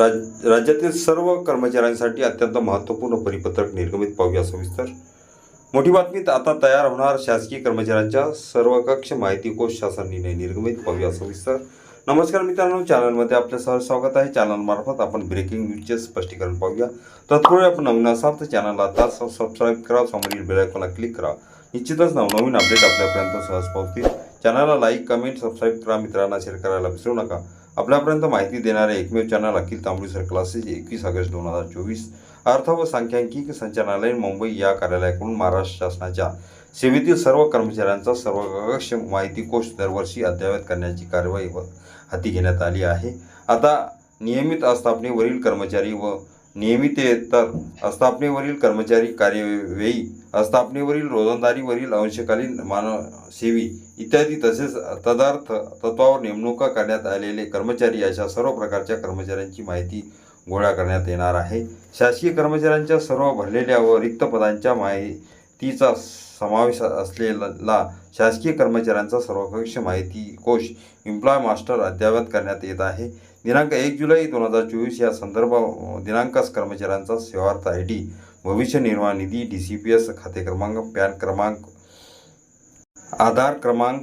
राज राज्यातील सर्व कर्मचाऱ्यांसाठी अत्यंत महत्त्वपूर्ण परिपत्रक निर्गमित पाहूया सविस्तर. मोठी बातमीत आता तयार होणार शासकीय कर्मचाऱ्यांच्या सर्वकक्ष माहिती कोश शासन निर्णय निर्गमित पाहूया सविस्तर. नमस्कार मित्रांनो चॅनलमध्ये आपलं सहज स्वागत आहे. चॅनलमार्फत आपण ब्रेकिंग न्यूजचे स्पष्टीकरण पाहूया. तत्पूर्वी आपण नवीन असाल तर चॅनलला आता सबस्क्राईब करा समोरील बेलायकॉनला क्लिक करा. निश्चितच नवनवीन अपडेट आपल्यापर्यंत सहज पोहोचतील. चॅनलला लाईक कमेंट सबस्क्राईब करा. मित्रांना शेअर करायला विसरू नका. आपल्यापर्यंत माहिती देणारे एकमेव चॅनल अखिल तांबडीसर क्लासेस एकवीस ऑगस्ट दोन हजार चोवीस. अर्थ व सांख्यिकी संचालनालय मुंबई या कार्यालयाकडून महाराष्ट्र शासनाच्या सेवेतील सर्व कर्मचाऱ्यांचा सर्वकष माहिती कोश दरवर्षी अद्ययावत करण्याची कार्यवाही व- हाती घेण्यात आली आहे. आता नियमित आस्थापनेवरील कर्मचारी व नियमितेतर आस्थापनेवरील कर्मचारी कार्यवेळी आस्थापनेवरील रोजंदारीवरील अंशकालीन मानसेवी इत्यादी तसेच तदार्थ तत्वावर नेमणुका करण्यात आलेले कर्मचारी अशा सर्व प्रकारच्या कर्मचाऱ्यांची माहिती गोळा करण्यात येणार आहे. शासकीय कर्मचाऱ्यांच्या सर्व भरलेल्या व रिक्त पदांच्या माहितीचा समावेश असलेला शासकीय कर्मचाऱ्यांचा सर्वकक्ष माहिती कोश इम्प्लॉय मास्टर अद्ययावत करण्यात येत आहे. दिनांक एक जुलै दोन हजार चोवीस या संदर्भ दिनांकास कर्मचाऱ्यांचा सेवार्थ आय डी भविष्य निर्वाह निधी डी सी पी एस खाते क्रमांक पॅन क्रमांक आधार क्रमांक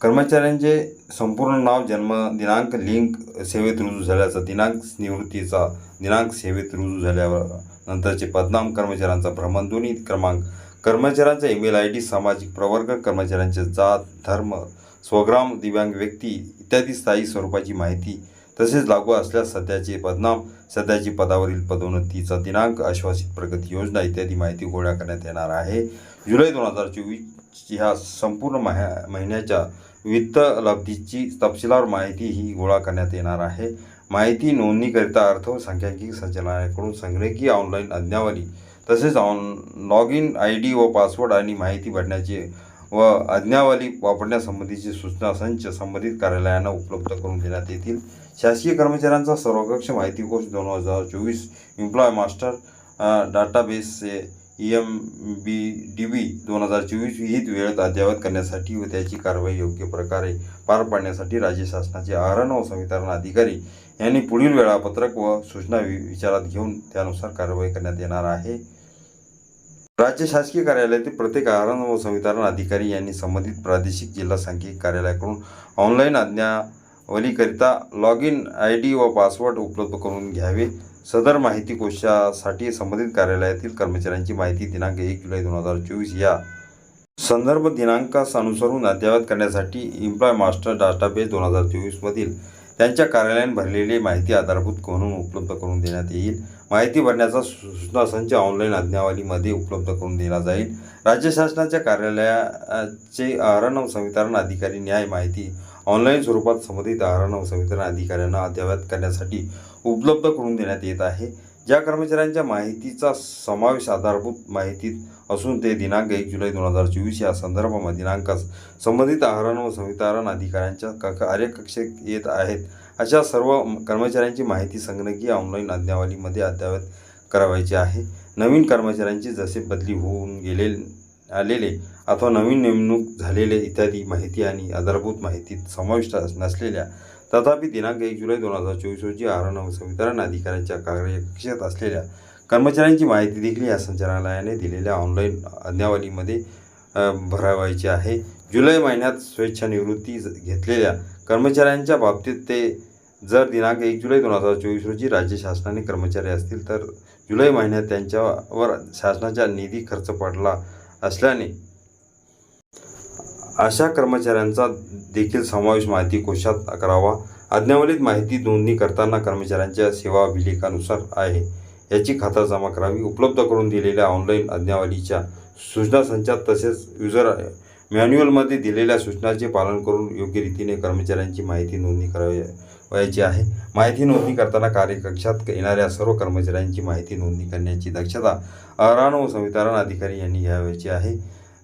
कर्मचाऱ्यांचे संपूर्ण नाव जन्म दिनांक लिंक सेवेत रुजू झाल्याचा दिनांक निवृत्तीचा दिनांक सेवेत रुजू झाल्यावर नंतरचे पदनाम कर्मचाऱ्यांचा भ्रमणध्वनी क्रमांक कर्मचाऱ्यांचा ईमेल आय डी सामाजिक प्रवर्ग कर्मचाऱ्यांचे जात धर्म स्वग्राम दिव्यांग व्यक्ती इत्यादी स्थायी स्वरूपाची माहिती तसेच लागू असल्यास सध्याचे पदनाम सध्याची पदावरील पदोन्नतीचा दिनांक आश्वासित प्रगती योजना इत्यादी माहिती गोळा करण्यात येणार आहे. जुलै दोन हजार चोवीस ह्या संपूर्ण मह महिन्याच्या वित्त लब्धीची तपशीलवार माहिती ही गोळा करण्यात येणार आहे. माहिती नोंदणीकरिता अर्थ सांख्यिकी संचालनालयाकडून संगणकीय ऑनलाईन आज्ञावली तसेच on log in I D व पासवर्ड आणि माहिती भरण्याचे व आज्ञावली वापरण्यासंबंधीची सूचना संच संबंधित कार्यालयांना उपलब्ध करून देण्यात येतील. शासकीय कर्मचाऱ्यांचा सर्वकक्ष माहिती कोश दोन हजार चोवीस employ master database E M B D B दोन हजार चोवीस विहित वेळेत अद्ययावत करण्यासाठी व त्याची कारवाई योग्य प्रकारे पार पाडण्यासाठी राज्य शासनाचे आहरण व संवितरण अधिकारी यांनी पुढील वेळापत्रक व सूचना वि- विचारात घेऊन त्यानुसार कारवाई करण्यात येणार आहे. राज्य शासकीय कार्यालयातील प्रत्येक आहरण व संवितरण अधिकारी यांनी संबंधित प्रादेशिक जिल्हा सांख्यिक कार्यालयाकडून ऑनलाईन आज्ञावलीकरिता लॉग इन आय डी व पासवर्ड उपलब्ध करून घ्यावे. सदर माहिती कोशासाठी संबंधित कार्यालयातील कर्मचाऱ्यांची माहिती दिनांक एक जुलै दोन हजार चोवीस या संदर्भ दिनांकास अनुसरून अद्ययावत करण्यासाठी इम्प्लॉय मास्टर डाटाबेस दोन हजार चोवीसमधील त्यांच्या कार्यालयाने भरलेली माहिती आधारभूत म्हणून उपलब्ध करून देण्यात येईल. माहिती भरण्याचा सूचना संच ऑनलाईन आज्ञावलीमध्ये उपलब्ध करून दिला जाईल. राज्य शासनाच्या कार्यालयाचे आहरण संवितरण अधिकारी न्याय माहिती ऑनलाईन स्वरूपात संबंधित आहरण संवितरण अधिकाऱ्यांना अद्ययावत करण्यासाठी उपलब्ध करून देण्यात येत आहे. ज्या कर्मचाऱ्यांच्या माहितीचा समावेश आधारभूत माहितीत असून ते दिनांक एक जुलै दोन हजार चोवीस या संदर्भामध्ये दिनांकास संबंधित आहरण व संवितारण अधिकाऱ्यांच्या क कार्यकक्षेत येत आहेत. अशा सर्व कर्मचाऱ्यांची माहिती संगणकीय ऑनलाईन आज्ञावलीमध्ये अद्ययावत करावायची आहे. नवीन कर्मचाऱ्यांची जसे बदली होऊन गेले आलेले अथवा नवीन नेमणूक झालेले इत्यादी माहिती आणि आधारभूत माहितीत समाविष्ट अस- नसलेल्या तथापि दिनांक एक जुलै दोन हजार चोवीस रोजी आहरण व अधिकाऱ्यांच्या कार्यकक्षेत असलेल्या कर्मचाऱ्यांची माहिती देखील या संचालनालयाने दिलेल्या ऑनलाईन आज्ञावलीमध्ये भरावायची आहे. जुलै महिन्यात स्वेच्छानिवृत्ती ज- घेतलेल्या कर्मचाऱ्यांच्या बाबतीत ते जर दिनांक एक जुलै दोन हजार चोवीस रोजी राज्य शासनाने कर्मचारी असतील तर जुलै महिन्यात त्यांच्यावर शासनाचा निधी खर्च पडला असल्याने अशा कर्मचाऱ्यांचा देखील समावेश माहिती कोशात करावा. आज्ञावलीत माहिती नोंदणी करताना कर्मचाऱ्यांच्या सेवा अभिलेखानुसार आहे. याची खातरजमा करावी. उपलब्ध करून दिलेल्या ऑनलाईन आज्ञावलीच्या सूचना संचात तसेच युजर मॅन्युअलमध्ये दिलेल्या सूचनाचे पालन करून योग्य रीतीने कर्मचाऱ्यांची माहिती नोंदणी करावी वयाची आहे. माहिती नोंदणी करताना कार्यकक्षात येणाऱ्या सर्व कर्मचाऱ्यांची माहिती नोंदणी करण्याची दक्षता अरान व संवितरण अधिकारी यांनी घ्यावयाची आहे.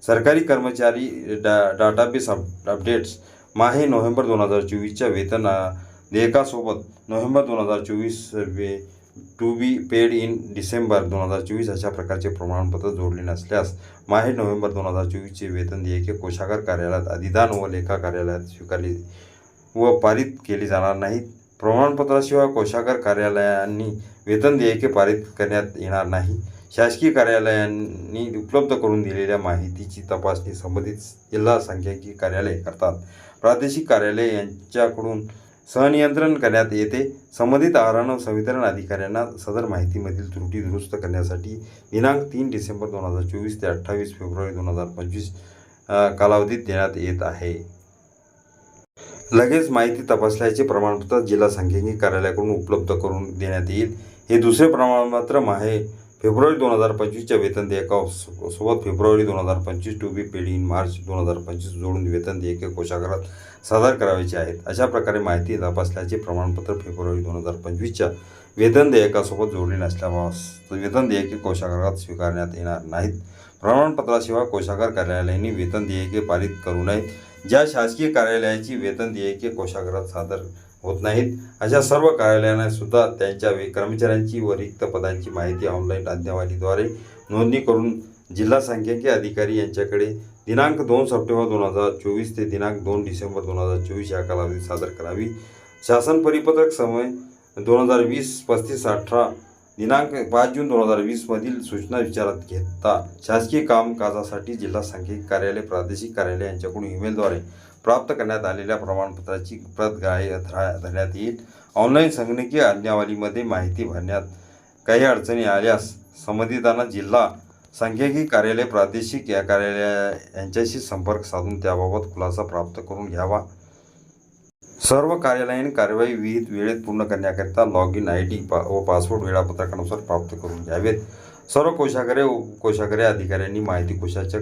सरकारी कर्मचारी डा डाटाबेस अप अपडेट्स माहे नोव्हेंबर दोन हजार चोवीसच्या वेतन देयकासोबत नोव्हेंबर दोन हजार चोवीस वे to be paid in December दोन हजार चोवीस अशा प्रकारचे प्रमाणपत्र जोडले नसल्यास माहे नोव्हेंबर दोन हजार चोवीसचे वेतन देयके कोशागार कार्यालयात अधिदान व लेखा कार्यालयात स्वीकारले व पारित केले जाणार नाहीत. प्रमाणपत्राशिवाय कोशागार कार्यालयांनी वेतन देयके पारित करण्यात येणार नाही. शासकीय कार्यालयांनी उपलब्ध करून दिलेल्या माहितीची तपासणी संबंधित जिल्हा सांख्यिकी कार्यालय करतात. प्रादेशिक कार्यालय यांच्याकडून सहनियंत्रण करण्यात येते. संबंधित आहारानं संवितरण अधिकाऱ्यांना सदर माहितीमधील त्रुटी दुरुस्त करण्यासाठी दिनांक तीन डिसेंबर दोन हजार चोवीस ते अठ्ठावीस फेब्रुवारी दोन हजार पंचवीस कालावधीत देण्यात येत आहे. लगेच माहिती तपासल्याचे प्रमाणपत्र जिल्हा सांख्यिकी कार्यालयाकडून उपलब्ध करून देण्यात येईल. हे दुसरे प्रमाणपत्र माहे फेब्रुवारी दोन हजार पंचवीसच्या वेतन देयका सोबत फेब्रुवारी दोन हजार पंचवीस to be paid in March दोन हजार पंचवीस जोडून वेतन देयके कोशागारात सादर करावयाचे आहेत. अशा प्रकारे माहिती तपासल्याचे प्रमाणपत्र फेब्रुवारी दोन हजार पंचवीसच्या वेतन देयकासोबत जोडले नसल्यास वेतन देयके कोशागारात स्वीकारण्यात येणार नाहीत. प्रमाणपत्राशिवाय कोशागार कार्यालयाने वेतन देयके पारित करू नयेत. ज्या शासकीय कार्यालयाची वेतन देयके कोशागारात सादर होत नाहीत. अशा सर्व कार्यालयांना सुद्धा त्यांच्या वे- कर्मचाऱ्यांची व रिक्त पदांची माहिती ऑनलाईन अद्ययावलीद्वारे नोंदणी करून जिल्हा सांख्यिकी अधिकारी यांच्याकडे दिनांक दोन सप्टेंबर दोन हजार चोवीस ते दिनांक दोन डिसेंबर दोन हजार चोवीस या कालावधीत सादर करावी. शासन परिपत्रक समय दोन हजार वीस पस्तीस अठरा दिनांक पाच जून दोन हजार वीसमधील सूचना विचारात घेता शासकीय कामकाजासाठी जिल्हा सांख्यिकी कार्यालय प्रादेशिक कार्यालय यांच्याकडून ईमेलद्वारे प्राप्त करण्यात आलेल्या प्रमाणपत्राची प्रत ग्राह्य धरा- धरण्यात येईल. ऑनलाईन संगणकीय आज्ञावलीमध्ये माहिती भरण्यात काही अडचणी आल्यास संबंधितांना जिल्हा सांख्यिकी कार्यालय प्रादेशिक या कार्यालय यांच्याशी संपर्क साधून त्याबाबत खुलासा प्राप्त करून घ्यावा. सर्व कार्यालयीन कार्यवाही विहित वेळेत पूर्ण करण्याकरिता लॉग इन आय डी व पासवर्ड वेळापत्रकानुसार प्राप्त करून घ्यावेत. सर्व कोशागरे व कोशागारे अधिकाऱ्यांनी माहिती कोशाच्या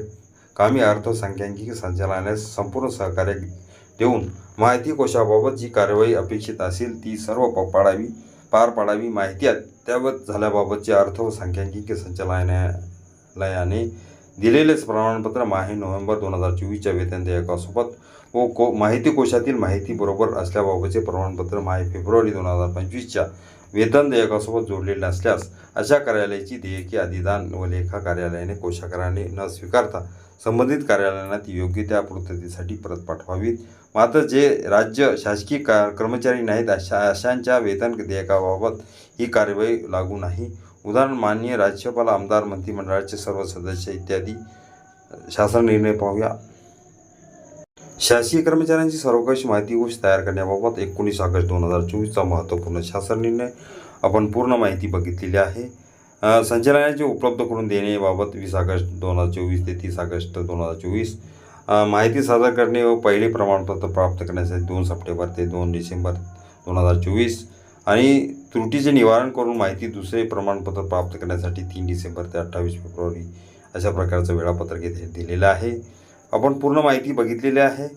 कामी अर्थसंख्यांकी संचालनास संचालनालयास संपूर्ण सहकार्य देऊन माहिती कोशाबाबत जी कार्यवाही अपेक्षित असेल ती सर्व प- पाडावी पार पाडावी माहिती अद्ययावत झाल्याबाबतचे अर्थ व सांख्यिकी संचालनालयाने दिलेलेच प्रमाणपत्र माहे नोव्हेंबर दोन हजार चोवीसच्या वेतन देयकासोबत व को माहिती कोशातील माहिती बरोबर असल्याबाबतचे प्रमाणपत्र माहे फेब्रुवारी दोन हजार पंचवीसच्या वेतन देयकासोबत जोडलेले असल्यास अशा कार्यालयाची देयके अधिदान व लेखा कार्यालयाने कोशाकाराने न स्वीकारता संबंधित कार्यालयांना ती योग्य त्या पूर्ततेसाठी परत पाठवावीत. मात्र जे राज्य शासकीय का कर्मचारी नाहीत अशा अशांच्या वेतन देयकाबाबत ही कार्यवाही लागू नाही. उदाहरण माननीय राज्यपाल आमदार मंत्रिमंडळाचे सर्व सदस्य इत्यादी शासन निर्णय पाहूया. शासकीय कर्मचाऱ्यांची सर्वकाश माहिती कोश तयार करण्याबाबत एकोणीस ऑगस्ट दोन हजार चोवीसचा महत्त्वपूर्ण शासन निर्णय आपण पूर्ण माहिती बघितलेली आहे. संचालनाचे उपलब्ध करून देण्याबाबत वीस ऑगस्ट दोन हजार चोवीस ते तीस ऑगस्ट दोन हजार चोवीस माहिती सादर करणे व पहिले प्रमाणपत्र प्राप्त करण्यासाठी दोन सप्टेंबर ते दोन डिसेंबर दोन हजार चोवीस आणि त्रुटीचे निवारण करून माहिती दुसरे प्रमाणपत्र प्राप्त करण्यासाठी तीन डिसेंबर ते अठ्ठावीस फेब्रुवारी अशा प्रकारचं वेळापत्रक येथे दिलेलं आहे. आपण पूर्ण माहिती बघितलेली आहे.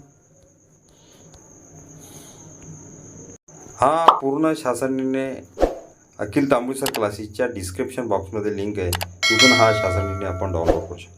हा पूर्ण शासन अखिल तांबुसर क्लासेसच्या डिस्क्रिप्शन बॉक्समध्ये लिंक आहे. तिथून हा शासन निर्णय आपण डाउनलोड करू शकतो.